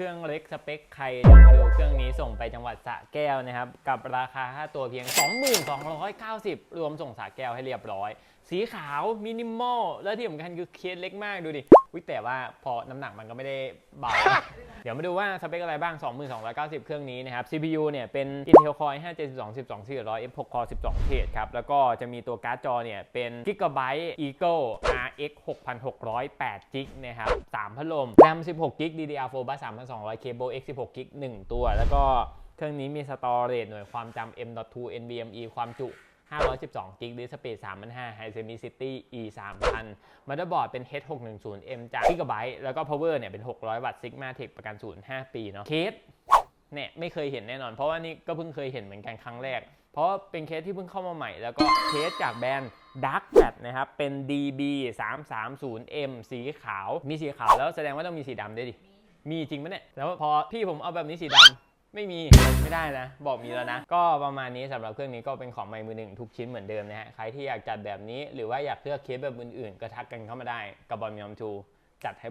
เครื่องเล็กสเปคใครอยากมาดูเครื่องนี้ส่งไปจังหวัดสระแก้วนะครับ กับราคาค่าตัวเพียง 2290 รวมส่งสระแก้วให้เรียบร้อย สีขาวมินิมอลแล้วที่สำคัญคือเคสเล็กมากดูดิวิแต่ว่าพอน้ำหนักมันก็ไม่ได้เบา เดี๋ยวมาดูว่าสเปคอะไรบ้าง 2290 เครื่องนี้นะครับ CPU เนี่ยเป็น Intel Core i5 72 12 400 F6 Core 12 เทรดครับ แล้วก็จะมีตัวการ์ดจอเนี่ยเป็น Gigabyte Eagle RX 6600 8 g b นะครับ 3 พัดลม RAM 16 g b DDR4 Bus 3200 Cable X 16 g b 1ตัว แล้วก็เครื่องนี้มีสตอเรจหน่วยความจำ M.2 NVMe ความจุ 512 g b ดิสเพย์3,500 High Semicity E 3,000มัดบอร์ดเป็น H610M จาก Gigabyte แล้วก็ Power เนี่ยเป็น 600 วัตต์ Sigma Tech ประกันศูนย์5ปีเนาะเคสเนี่ยไม่เคยเห็นแน่นอน เพราะว่านี่ก็เพิ่งเคยเห็นเหมือนกันครั้งแรก เพราะเป็นเคสที่เพิ่งเข้ามาใหม่ แล้วก็เคสจากแบรนด์ Dark Fat นะครับ เป็น DB 330M สีขาว มีสีขาวแล้วแสดงว่าต้องมีสีดำด้วยดิ มีจริงปะเนี่ย แล้วพอพี่ผมเอาแบบนี้สีดำ ไม่มีไม่ได้นะ บอกมีแล้วนะ ก็ประมาณนี้สำหรับเครื่องนี้ก็เป็นของใหม่มือหนึ่งทุกชิ้นเหมือนเดิมนะฮะใครที่อยากจัดแบบนี้ หรือว่าอยากเลือกเคสแบบอื่นๆ ก็ทักกันเข้ามาได้กับบอลมีอมทูจัดให้